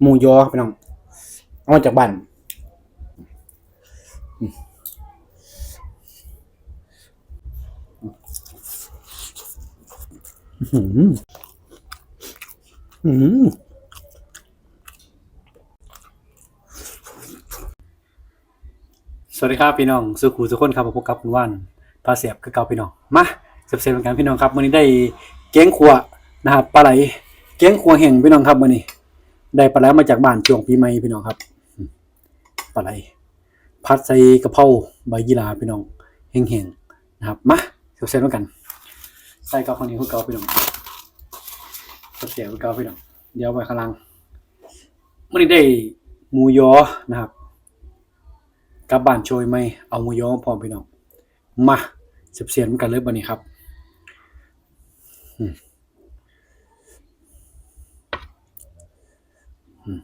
หมูยอครับพี่น้องเอามาจากบ้านอืมอื้อหืออื้อหือสวัสดีครับพี่น้องสุขูสุขคนครับพบกับคุณว่านพาเสียบคือเก่าพี่น้องมาเสียบเสียบเหมือนกันพี่น้องครับวันนี้ได้เก้งขัวนะครับปลาไหลเก้งขัวแห่งพี่น้องครับวันนี้ ได้ปลาไหลมาจากบ้านช่วงปีใหม่พี่น้องครับปลาไหลพัดใส่กระเพราใบยีราพี่น้องแห้งๆนะครับมาเสียบเสียบเหมือนกัน ใส่กับข้านียวคือเกาพี่น้องเสียบคือเกาพี่น้องเดี๋ยวไว้ข้างล่างวันนี้ได้หมูยอนะครับกลับบ้านโชยไหมเอาหมูยอพร้อมพี่น้องมาเสียบเสียนกันเลยบันนี้ครับ อืมอืม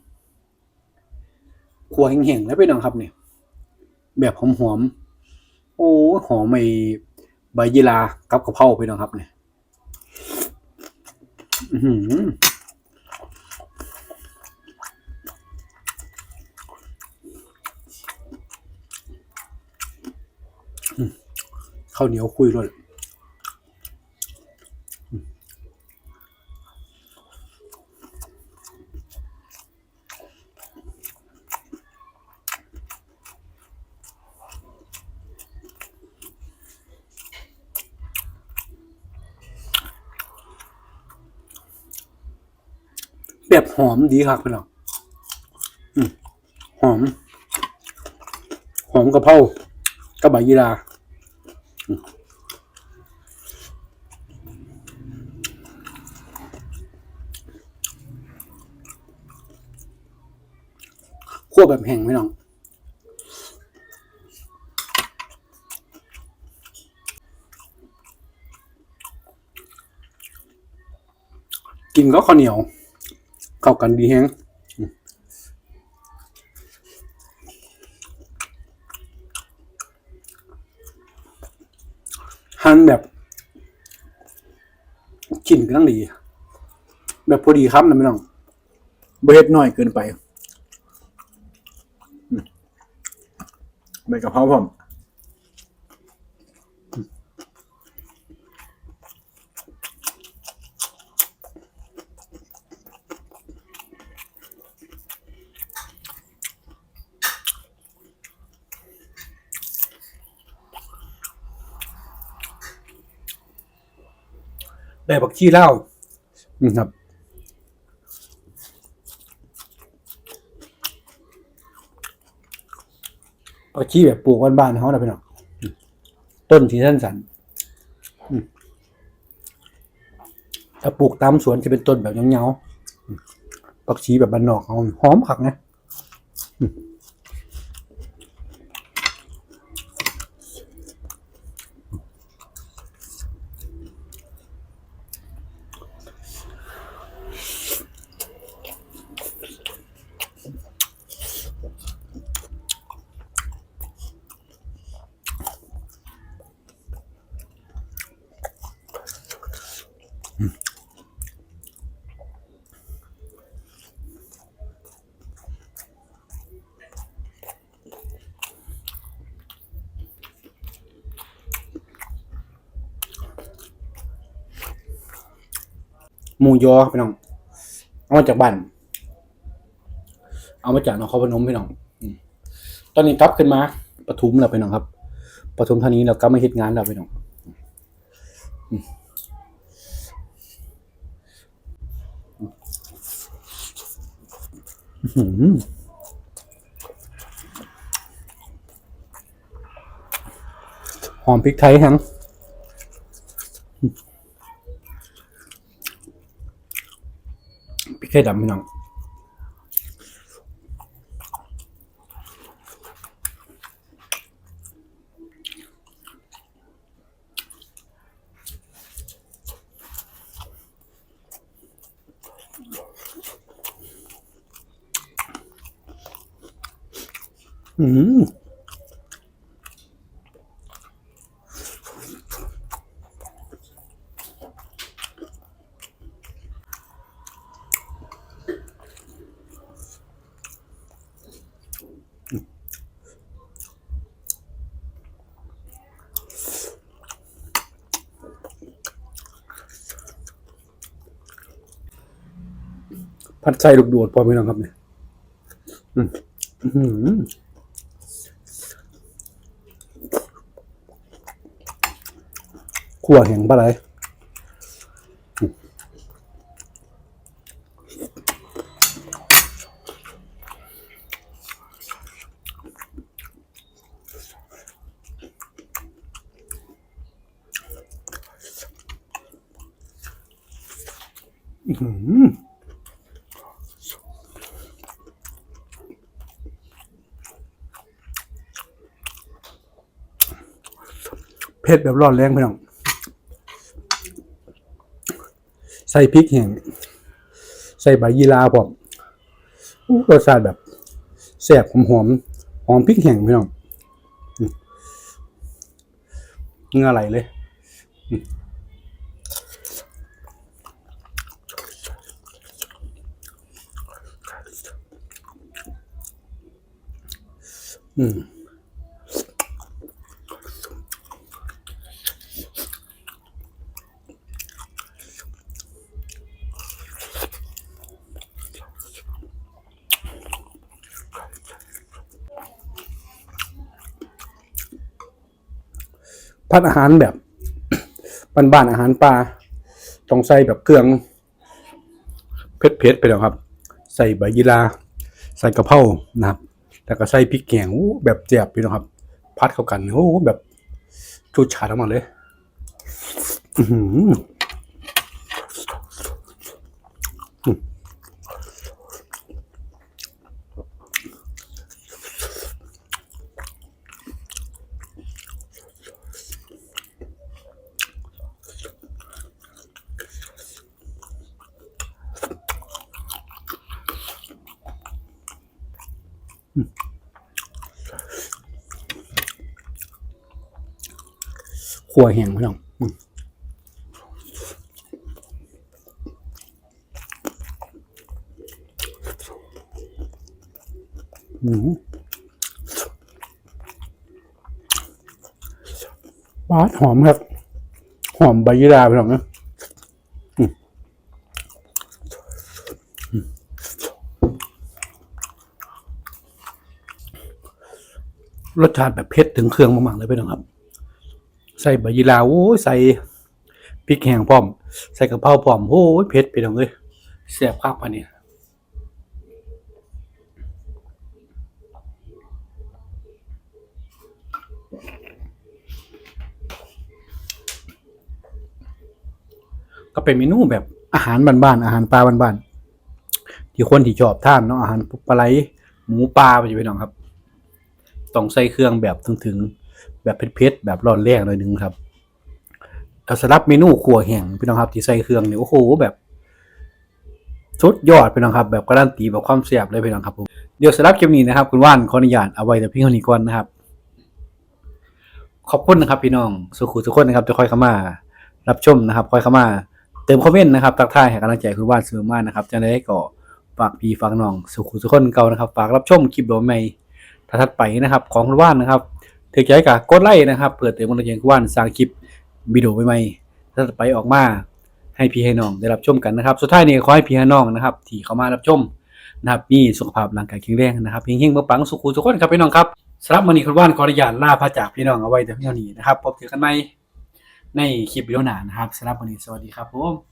ครัวแห้งๆแล้วพี่น้องครับเนี่ยแบบหอมๆโอ้หอมไอ้ใบยีรากับกะเพราพี่น้องครับเนี่ยอื้อหือข้าวเหนียวคุยด้ แบบหอมดีครับพี่น้องหอม หอมกะเพรากับใบยีราคั่วแบบแห้งพี่น้องกินก็ข้าวเหนียว เข้ากันดีแฮงหั่นแบบกินกำลังดี แบบพอดีครับนะพี่น้องเบเฮ็ดน้อยเกินไปใบกะเพราผม ได้บักชีเหล้าอืมครับผักชีแบบปลูกบ้านๆเขานะพี่น้องต้นที่สั้นสันถ้าปลูกตามสวนจะเป็นต้นแบบเงาๆอืมผักชีแบบบ้านนอกเขาหอมคักนะ หมูยอพี่น้อง เอามาจากบ้าน เอามาจากนครพนมพี่น้องตอนนี้กลับขึ้นมาปทุมแล้วพี่น้องครับปทุมธานี้เรากลับมาเฮ็ดงานแล้วพี่น้องหอหอมพริกไทยแฮง พริกไทยดำพี่น้องอืม ผัดไส้ลูกโดดพอไหมน้องครับเนี่ยขั่วแห้งปลาไหลอืมอื้อหือ เผ็ดแบบร้อนแรงพี่น้อง ใส่พริกแห้งใส่ใบยีราพร้อมรสชาติแบบแซ่บหอมหอมหอมพริกแห้งพี่น้องเงือไหลเลยอืม พัดอาหารแบบบ้านๆอาหารปลาต้องใส่แบบเครื่องเผ็ดๆไปแล้วครับ ใส่ใบยีราใส่กระเพรานะครับแล้วก็ใส่พริกแกงแบบเจ็บพี่น้องครับ พัดเข้ากันโอ้แบบจุดฉาดออกมาเลยอื ขัวแห้งพี่น้องอืมอืมหวานหอมครับ หอมใบยีราพี่น้องนะรสชาติแบบเผ็ดถึงเครื่องมากๆเลยพี่น้องครับ ใส่ใบยีราโอ้ยใส่พริกแห้งพร้อม ใส่กะเพราพร้อมโอ้ยเผ็ดไปน้องเอ้ยบคักปานนี้ก็เป็นเมนูแบบอาหารบ้านๆอาหารปลาบ้านๆที่คนที่ชอบทานเนาะอาหารปลาไหลหมูปลาไปจะไปน้องครับ ต้องใส่เครื่องแบบถึงๆ แบบเผ็ดๆแบบร้อนแรงหน่อยหนึงครับแล้วสำหรับเมนูขัวแห้งพี่น้องครับที่ใส่เครื่องเนี่ยโอ้โหแบบสุดยอดพี่น้องครับ แบบการันตีแบบความแซ่บเลยพี่น้องครับผมเดี๋ยวสำหรับคลิปนี้นะครับ คุณว่านขออนุญาตเอาไว้แต่เพียงเท่านี้ก่อนนะครับ ขอบคุณนะครับ พี่น้องสุขุทุกคนนะครับจะคอยเข้ามา รับชมนะครับคอยเข้ามา เติมคอมเมนต์นะครับทักทายให้กำลังใจคุณว่านเสมอมานะครับจังได้ก็ฝากพี่ฝากน้อง สุขุทุกคนเก่านะครับ ฝากรับชมคลิปโดใหม่ถัดไปนะครับ ของคุณว่านนะครับ ถือใจกับกดไลค์นะครับเปิดเติมกำลังใจคุณว่านสร้างคลิปวิดีโอใหม่ๆถัดไปออกมาให้พี่ให้น้องได้รับชมกันนะครับ สุดท้ายนี้ขอให้พี่ให้น้องนะครับ ที่เข้ามารับชมนะครับมีสุขภาพร่างกายแข็งแรงนะครับเฮงๆเมื่อปังสุขุทุกคนครับพี่น้องครับสำหรับวันนี้คุณว่านขออนุญาตลาพระจากพี่น้องเอาไว้แต่เพียงเท่านี้นะครับพบกันใหม่ในคลิปวิดีโอหน้านะครับสำหรับวันนี้สวัสดีครับผม